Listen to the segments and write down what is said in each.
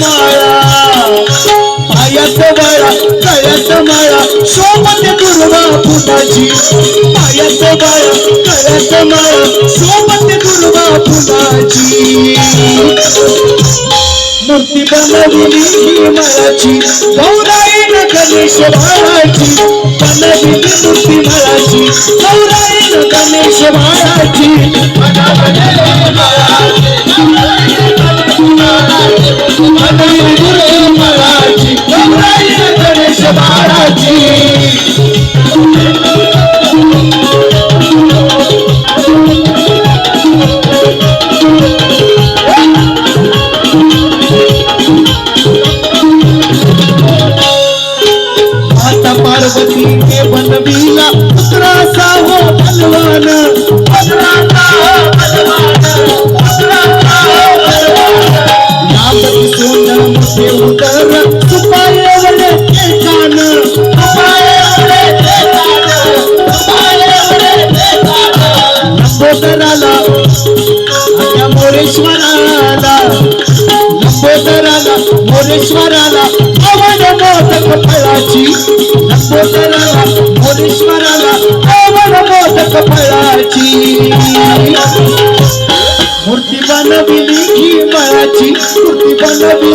माळा पायात बळा कळ्यात माळा सोबत दुर्वा फुलाची पायात बळा कळ्यात माळा सोबत दुर्वा फुलाची मूर्ती बनविली ही मळाची गौराईन गणेश भाळाची बनविली मूर्ती मळाची गौराईन गणेश बाळाची ನಂಬೋದರಾಲ ಮೋರೇಶ್ವರಾಲ ನಂಬೋದರಾಲ ಮೋರೇಶ್ವರಾಲ ಅವನ ಮೋದಕ ಫಳಾಚಿ ನಂಬೋದರಾಲ ಮೋರೇಶ್ವರಾಲ ಅವನ ಮೋದಕ ಫಳಾಚಿ ಮೂರ್ತಿ बनविली ही मळाची मूर्ती बनविली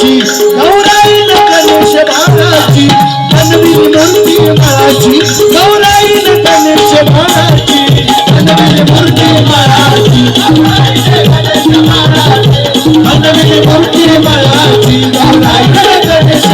देवाची गौराई गणेश भागाची बनवी मूर्ती माळाची गौराई गणेश भागाची बनवी मूर्ती मूर्ती गौराई गणेश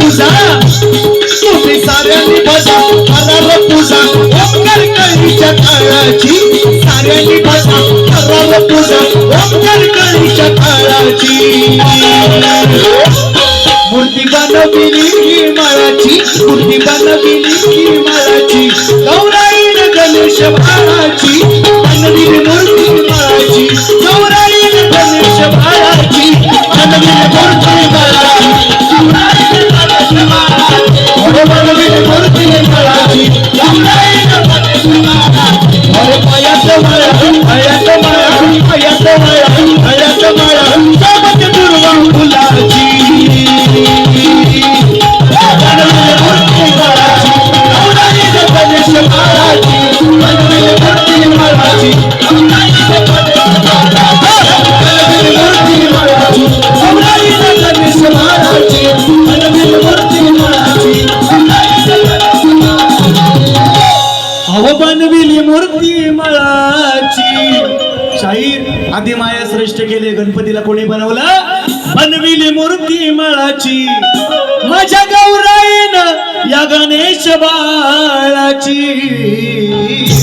पूजा तुम्ही साऱ्यांनी पूजा ओंकार कळीच्या काळाची साऱ्यांनी भाषा पूजा ओंकार कळीच्या काळाची मूर्ती बनविली माळाची मूर्ती माया श्रेष्ठ केले गणपतीला कोणी बनवलं बनविली मूर्ती माळाची माझ्या गौराईन या गणेश बाळाची